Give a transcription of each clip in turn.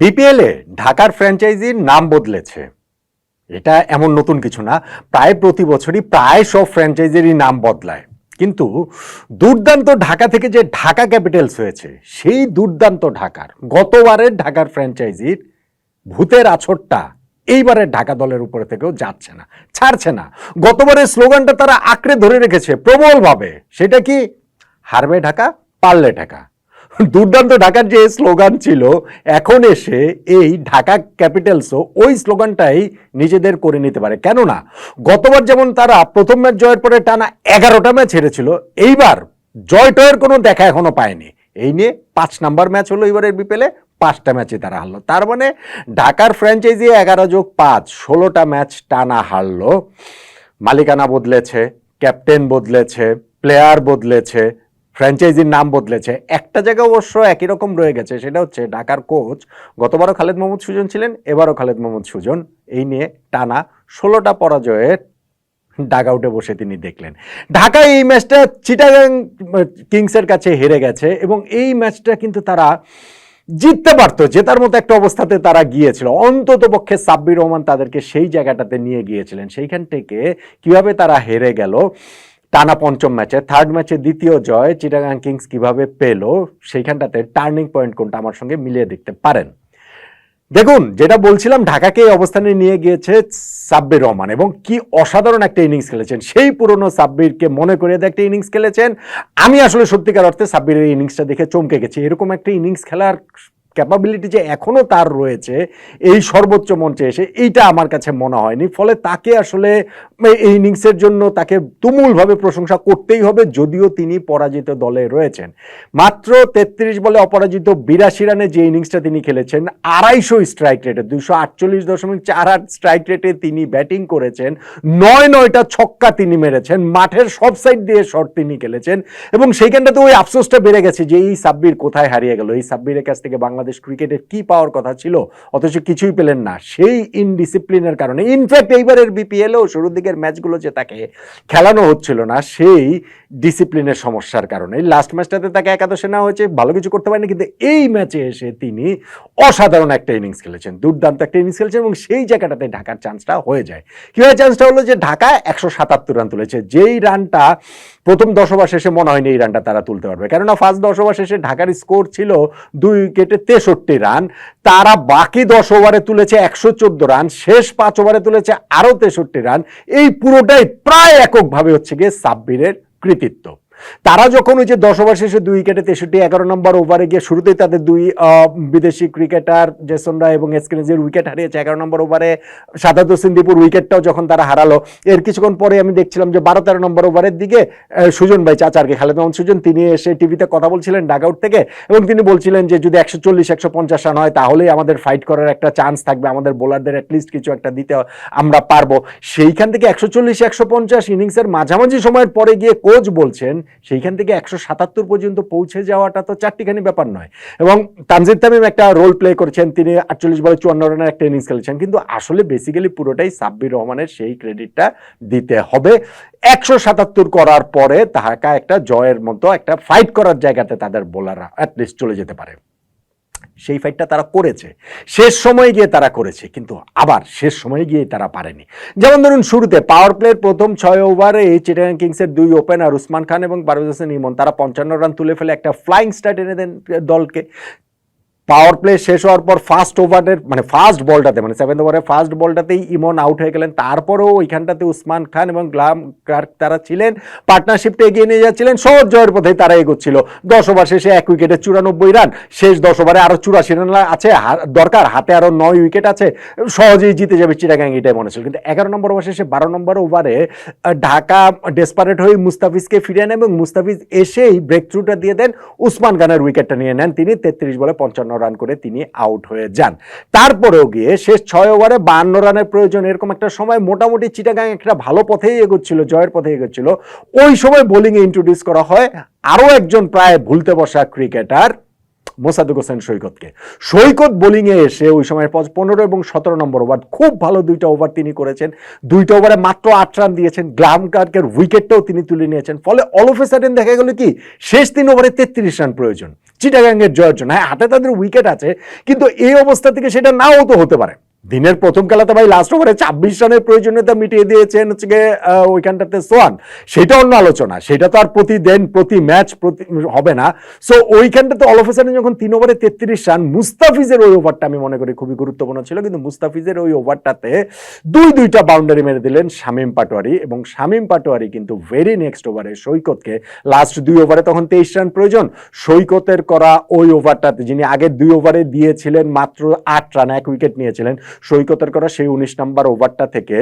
বিপিএলে ঢাকার ফ্র্যাঞ্চাইজির নাম বদলেছে। এটা এমন নতুন কিছু না, প্রায় প্রতি বছরই প্রায় সব ফ্র্যাঞ্চাইজিরই নাম বদলায়। কিন্তু দুর্দান্ত ঢাকা থেকে যে ঢাকা ক্যাপিটালস হয়েছে, সেই দুর্দান্ত ঢাকার, গতবারের ঢাকার ফ্র্যাঞ্চাইজির ভূতের আছরটা এইবারের ঢাকা দলের উপরে থেকেও যাচ্ছে না, ছাড়ছে না। গতবারের স্লোগানটা তারা আঁকড়ে ধরে রেখেছে প্রবলভাবে। সেটা কি হারবে ঢাকা, পারলে ঢাকা? দুর্দান্ত ঢাকার যে স্লোগান ছিল, এখন এসে এই ঢাকা ক্যাপিটালসও ওই স্লোগানটাই নিজেদের করে নিতে পারে। কেননা, গতবার যেমন তারা প্রথম ম্যাচ জয়ের পরে টানা এগারোটা ম্যাচ হেরেছিল, এইবার জয় টয়ের কোনো দেখা এখনও পায়নি। এই নিয়ে পাঁচ নাম্বার ম্যাচ হলো এবারের বিপেলে পাঁচটা ম্যাচে তারা হারলো। তার মানে ঢাকার ফ্র্যাঞ্চাইজি এগারো যোগ পাঁচ, ষোলোটা ম্যাচ টানা হারলো। মালিকানা বদলেছে, ক্যাপ্টেন বদলেছে, প্লেয়ার বদলেছে ফ্র্যাঞ্চাইজির নাম বদলেছে। একটা জায়গা অবশ্য একই রকম রয়ে গেছে, সেটা হচ্ছে ঢাকার কোচ। গতবারও খালেদ মোহাম্মদ সুজন ছিলেন, এবারও খালেদ মোহাম্মদ সুজন। এই নিয়ে টানা ষোলোটা পরাজয়ের ডাগ আউটে বসে তিনি দেখলেন। ঢাকা এই ম্যাচটা চিটাগাং, কিংসের কাছে হেরে গেছে এবং এই ম্যাচটা কিন্তু তারা জিততে পারতো, জেতার মতো একটা অবস্থাতে তারা গিয়েছিল। অন্তত পক্ষে সাব্বির রহমান তাদেরকে সেই জায়গাটাতে নিয়ে গিয়েছিলেন। সেইখান থেকে কীভাবে তারা হেরে গেল টানা পঞ্চম ম্যাচে থার্ড ম্যাচে দ্বিতীয় জয় চিটাগাং কিংস কীভাবে পেল, সেইখানটাতে টার্নিং পয়েন্ট কোনটা আমার সঙ্গে মিলিয়ে দেখতে পারেন। দেখুন, যেটা বলছিলাম, ঢাকাকে এই অবস্থানে নিয়ে গিয়েছে সাব্বির রহমান, এবং কি অসাধারণ একটা ইনিংস খেলেছেন। সেই পুরনো সাব্বিরকে মনে করে দিয়ে একটা ইনিংস খেলেছেন। আমি আসলে সত্যিকার অর্থে সাব্বিরের ইনিংসটা দেখে চমকে গেছি। এরকম একটা ইনিংস খেলার ক্যাপাবিলিটি যে এখনও তার রয়েছে, এই সর্বোচ্চ মঞ্চে এসে এইটা আমার কাছে মনে হয়নি। ফলে তাকে আসলে এই ইনিংসের জন্য তাকে তুমুলভাবে প্রশংসা করতেই হবে, যদিও তিনি পরাজিত দলে রয়েছেন। মাত্র তেত্রিশ বলে অপরাজিত বিরাশি রানে যে ইনিংসটা তিনি খেলেছেন, আড়াইশো স্ট্রাইক রেটে দুইশো আটচল্লিশ দশমিক চার আট স্ট্রাইক রেটে তিনি ব্যাটিং করেছেন, নয় নয়টা ছক্কা তিনি মেরেছেন, মাঠের সব সাইড দিয়ে শট তিনি খেলেছেন, এবং সেইখানটাতে ওই আফসোসটা বেড়ে গেছে যে এই সাব্বির কোথায় হারিয়ে গেল? এই সাব্বিরের কাছ থেকে বাংলাদেশ ক্রিকেটের কি পাওয়ার কথা ছিল? অথচ কিছুই পেলেন না। সেই ইনডিসিপ্লিনের কারণে ইনফ্যাক্ট এইবারের বিপিএলও শুরুর দিকের ম্যাচগুলো যে তাকে খেলানো হচ্ছিল না, সেই ডিসিপ্লিনের সমস্যার কারণে। লাস্ট ম্যাচটাতে তাকে একাদশে নেওয়া হয়েছে, ভালো কিছু করতে পারেনি, কিন্তু এই ম্যাচে এসে তিনি অসাধারণ একটা ইনিংস খেলেছেন। দুর্দান্ত একটা ইনিংস খেলেছেন এবং সেই জায়গাটাতে ঢাকার চান্সটা হয়ে যায়। কীভাবে চান্সটা হলো যে ঢাকা একশো সাতাত্তর রান তুলেছে। যেই রানটা প্রথম দশ ওভার শেষে মনে হয়নি এই রানটা তারা তুলতে পারবে। কেননা ফার্স্ট দশ ওভার শেষে ঢাকার স্কোর ছিল দুই উইকেটে তেষট্টি রান। তারা বাকি দশ ওভারে তুলেছে একশো চোদ্দ রান। শেষ পাঁচ ওভারে তুলেছে আরও তেষট্টি রান। এই পুরোটাই প্রায় এককভাবে হচ্ছে গিয়ে সাব্বিরের কৃতিত্ব। তারা যখন ওই যে দশ ওভার শেষে দুই উইকেটে তেষট্টি, এগারো নম্বর ওভারে গিয়ে শুরুতেই তাদের দুই বিদেশি ক্রিকেটার জেসন রায় এবং এসকেনেজের উইকেট হারিয়েছে এগারো নম্বর ওভারে সাদাত হোসেন দীপুর উইকেটটাও যখন তারা হারালো, এর কিছুক্ষণ পরে আমি দেখছিলাম যে বারো তেরো নম্বর ওভারের দিকে সুজন ভাই চাচারকে, খালেদ মোহাম্মদ সুজন, তিনি এসে টিভিতে কথা বলছিলেন ডাগ আউট থেকে এবং তিনি বলছিলেন যে যদি একশো চল্লিশ, একশো পঞ্চাশ রান হয় তাহলেই আমাদের ফাইট করার একটা চান্স থাকবে, আমাদের বোলারদের অ্যাটলিস্ট কিছু একটা দিতে আমরা পারব। সেইখান থেকে একশো চল্লিশ, একশো পঞ্চাশ ইনিংসের মাঝামাঝি সময়ের পরে গিয়ে কোচ বলছেন সেইখান থেকে একশো সাতাত্তর পর্যন্ত পৌঁছে যাওয়াটা তো চারটিখানি ব্যাপার নয়। এবং তানজিদ তামিম একটা রোল প্লে করেছেন, তিনি আটচল্লিশ বলে চুয়ান্ন রানের একটা ইনিংস খেলেছেন। কিন্তু আসলে বেসিক্যালি পুরোটাই সাব্বির রহমানের সেই ক্রেডিটটা দিতে হবে। একশো সাতাত্তর করার পরে তাহাকা একটা জয়ের মতো একটা ফাইট করার জায়গাতে তাদের বোলাররা অ্যাটলিস্ট চলে যেতে পারে। সেই ফাইটটা তারা করেছে। শেষ সময়ে গিয়ে তারা করেছে, কিন্তু আবার শেষ সময়ে গিয়ে তারা পারেনি। যেমন ধরুন শুরুতে পাওয়ার প্লের প্রথম ছয় ওভারে চিটাগাং কিংসের দুই ওপেনার উসমান খান এবং বারুদ হোসেন ইমন তারা পঞ্চান্ন রান তুলে ফেলে, একটা ফ্লাইং স্টার্ট এনে দেন দলকে। পাওয়ার প্লে শেষ হওয়ার পর ফার্স্ট ওভারের মানে ফার্স্ট বলটাতে মানে সেভেন্থ ওভারে ফার্স্ট বলটাতেই ইমন আউট হয়ে গেলেন। তারপরেও ওইখানটাতে উসমান খান এবং গ্লাম ক্লার্ক তারা ছিলেন পার্টনারশিপটা এগিয়ে নিয়ে যাচ্ছিলেন। সহজ জয়ের পথে তারা এগোচ্ছিল। দশ ওভার শেষে এক উইকেটে চুরানব্বই রান শেষ দশ ওভারে আরও চুরাশি রান আছে। দরকার, হাতে আরও নয় উইকেট আছে। সহজেই জিতে যাবে চিটাগাং এটাই মনে ছিল কিন্তু এগারো নম্বর ওভার শেষে বারো নম্বর ওভারে ঢাকা ডেসপারেট হয়ে মুস্তাফিজকে ফিরিয়ে নেন এবং মুস্তাফিজ এসেই ব্রেক থ্রুটা দিয়ে দেন। উসমান খানের উইকেটটা নিয়ে নেন তিনি। তেত্রিশ বলে পঞ্চান্ন রান করে তিনি আউট হয়ে যান। তারপরেও গিয়ে শেষ ছয় ওভারে বান্ন রানের প্রয়োজন এরকম একটা সময় মোটামুটি চিটাগাং একটা ভালো পথেই এগোচ্ছিল, জয়ের পথে এগোচ্ছিল। ওই সময় বোলিংয়ে ইন্ট্রোডিউস করা হয় আরও একজন প্রায় ভুলতে বসা ক্রিকেটার মোসাদুক হোসেন সৈকতকে। সৈকত বোলিংয়ে এসে ওই সময় পনেরো এবং সতেরো নম্বর ওভার খুব ভালো দুইটা ওভার তিনি করেছেন। দুইটা ওভারে মাত্র আট রান দিয়েছেন। গ্লাম কার্কের উইকেটটাও তিনি তুলে নিয়েছেন। ফলে অল অফ এ সাডেন দেখা গেল কি? শেষ তিন ওভারে তেত্রিশ রান প্রয়োজন। চিটাগাঙ্গের জয়ের জন্য হ্যাঁ হাতে তাদের উইকেট আছে, কিন্তু এই অবস্থা থেকে সেটা নাও তো হতে পারে। দিনের প্রথম খেলাতে ভাই লাস্ট ওভারে ছাব্বিশ রানের প্রয়োজনীয়তা মিটিয়ে দিয়েছেন হচ্ছে গিয়ে ওইখানটাতে সোয়ান। সেটা অন্য আলোচনা। সেটা তো আর প্রতিদিন, প্রতি ম্যাচ প্রতি হবে না। সো ওইখানটাতে অল অফ যখন তিন ওভারে তেত্রিশ রান, মুস্তাফিজের ওই ওভারটা আমি মনে করি খুবই গুরুত্বপূর্ণ ছিল। কিন্তু মুস্তাফিজের ওই ওভারটাতে দুই, দুইটা বাউন্ডারি মেরে দিলেন শামীম পাটোয়ারি। এবং শামীম পাটোয়ারি কিন্তু ভেরি নেক্সট ওভারে সৈকতকে লাস্ট দুই ওভারে তখন তেইশ রান প্রয়োজন। সৈকতের করা ওই ওভারটাতে যিনি আগের দুই ওভারে দিয়েছিলেন মাত্র আট রান, এক উইকেট নিয়েছিলেন সৈকতের করা সেই উনিশ নাম্বার ওভারটা থেকে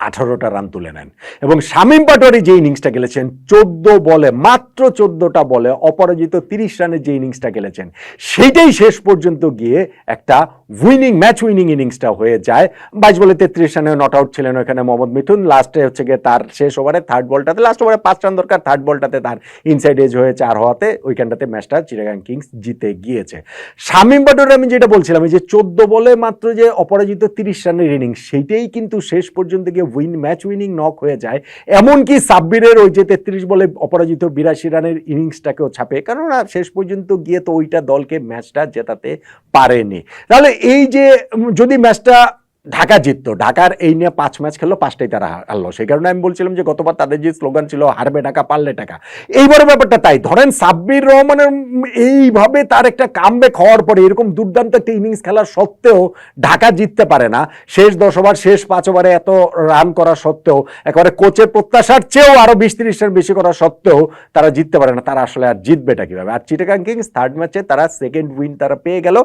আঠারোটা রান তুলে নেন। এবং শামীম পাটোয়ারি যে ইনিংসটা খেলেছেন, চোদ্দ বলে, মাত্র চোদ্দটা বলে, অপরাজিত তিরিশ রানের যে ইনিংসটা খেলেছেন, সেইটাই শেষ পর্যন্ত গিয়ে একটা উইনিং ম্যাচ উইনিং ইনিংসটা হয়ে যায়। বাইশ বলে তেত্রিশ রানে নট আউট ছিলেন ওখানে মোহাম্মদ মিথুন লাস্টে হচ্ছে গিয়ে তার শেষ ওভারে থার্ড বলটাতে লাস্ট ওভারে পাঁচ রান দরকার থার্ড বলটাতে তার ইনসাইড এজ হয়ে চার হওয়াতে ওইখানটাতে ম্যাচটা চিরাগাং কিংস জিতে গিয়েছে। শামীম পাটোয়ারি আমি যেটা বলছিলাম যে চোদ্দ বলে মাত্র যে অপরাজিত তিরিশ রানের ইনিংস সেইটাই কিন্তু শেষ পর্যন্ত গিয়ে উইন ম্যাচ উইনিং নক হয়ে যায়। এমনকি সাব্বিরের ওই যে তেত্রিশ বলে অপরাজিত বিরাশি রানের ইনিংসটাকেও ছাপে। কেননা শেষ পর্যন্ত গিয়ে তো ওইটা দলকে ম্যাচটা জেতাতে পারেনি। তাহলে এই যে যদি ম্যাচটা ঢাকা জিততো। ঢাকার এই নিয়ে পাঁচ ম্যাচ খেললো, পাঁচটাই তারা হারলো। সেই কারণে আমি বলছিলাম যে, গতবার তাদের যে স্লোগান ছিল, হারবে ঢাকা পারলে টাকা। এইবারের ব্যাপারটা তাই। ধরেন সাব্বির রহমানের এইভাবে তার একটা কামব্যাক হওয়ার পরে এরকম দুর্দান্ত একটা ইনিংস খেলার সত্ত্বেও ঢাকা জিততে পারে না। শেষ দশ ওভার, শেষ পাঁচ ওভারে এত রান করা সত্ত্বেও, একেবারে কোচের প্রত্যাশার চেয়েও আরও বিশ তিরিশ রান বেশি করা সত্ত্বেও তারা জিততে পারে না। তারা আসলে আর জিতবেটা কীভাবে? আর চিটাগাং কিংস থার্ড ম্যাচে তারা সেকেন্ড উইন তারা পেয়ে গেল।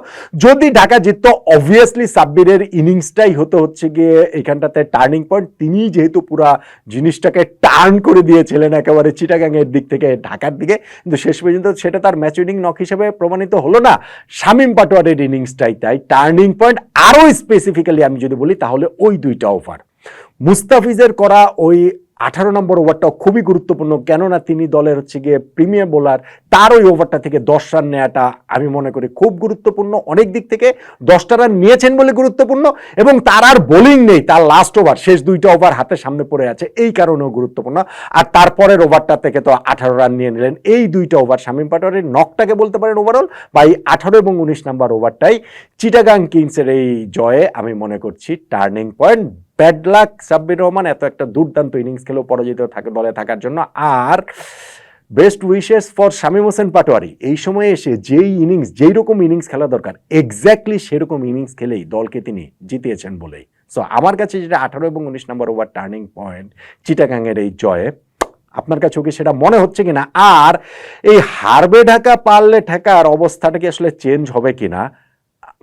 যদি ঢাকা জিততো অবভিয়াসলি সাব্বিরের ইনিংসটাই হতো হচ্ছে গিয়ে এখানটাতে টার্নিং পয়েন্ট তিনি যেহেতু পুরা জিনিসটাকে টার্ন করে দিয়েছিলেন একেবারে চিটাগাং এর দিক থেকে, ঢাকার দিকে, কিন্তু শেষ পর্যন্ত সেটা তার ম্যাচ উইনিং নক হিসেবে প্রমাণিত হলো না শামিম পাটোয়ারের ইনিংসটাই তাই টার্নিং পয়েন্ট আরও স্পেসিফিক্যালি আমি যদি বলি, তাহলে ওই দুইটা ওভার মুস্তাফিজের করা ওই আঠারো নম্বর ওভারটাও খুবই গুরুত্বপূর্ণ, কেননা তিনি দলের হচ্ছে গিয়ে প্রিমিয়ার বোলার, তার ওই ওভারটা থেকে দশ রান নেওয়াটা আমি মনে করি খুব গুরুত্বপূর্ণ। অনেক দিক থেকে দশটা রান নিয়েছেন বলে গুরুত্বপূর্ণ এবং তার আর বোলিং নেই, তার লাস্ট ওভার, শেষ দুইটা ওভার হাতে সামনে পড়ে আছে, এই কারণেও গুরুত্বপূর্ণ। আর তারপরের ওভারটা থেকে তো আঠারো রান নিয়ে নিলেন, এই দুইটা ওভার শামীম পাটোয়ারির নকটাকে বলতে পারেন ওভারঅল বা এই আঠারো এবং উনিশ নাম্বার ওভারটাই চিটাগাং কিংসের এই জয়ে আমি মনে করছি turning point bad luck, Sabbir Rahman, এত একটা দুর্দান্ত ইনিংস খেলেও পরাজিত থাকে দলে থাকার জন্য। আর best wishes for Shamim Hossain Patwary. এই সময়ে এসে যেই ইনিংস, যেই রকম ইনিংস খেলা দরকার, এক্স্যাক্টলি সেরকম ইনিংস খেলেই দলকে তিনি জিতিয়েছেন বলেই। সো আমার কাছে যেটা আঠারো এবং উনিশ নম্বর ওভার টার্নিং পয়েন্ট চিটাগাংয়ের এই জয়ে, আপনার কাছে কি সেটা মনে হচ্ছে কিনা? আর এই হারবে ঢাকা, পারলে ঠেকার অবস্থাটা কি আসলে চেঞ্জ হবে কিনা?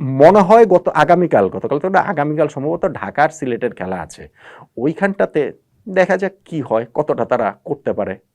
মনে হয় গত আগামীকাল, গতকাল তো আগামীকাল সম্ভবত ঢাকার সিলেটের খেলা আছে। ওইখানটাতে দেখা যাক কি হয়, কতটা তারা করতে পারে।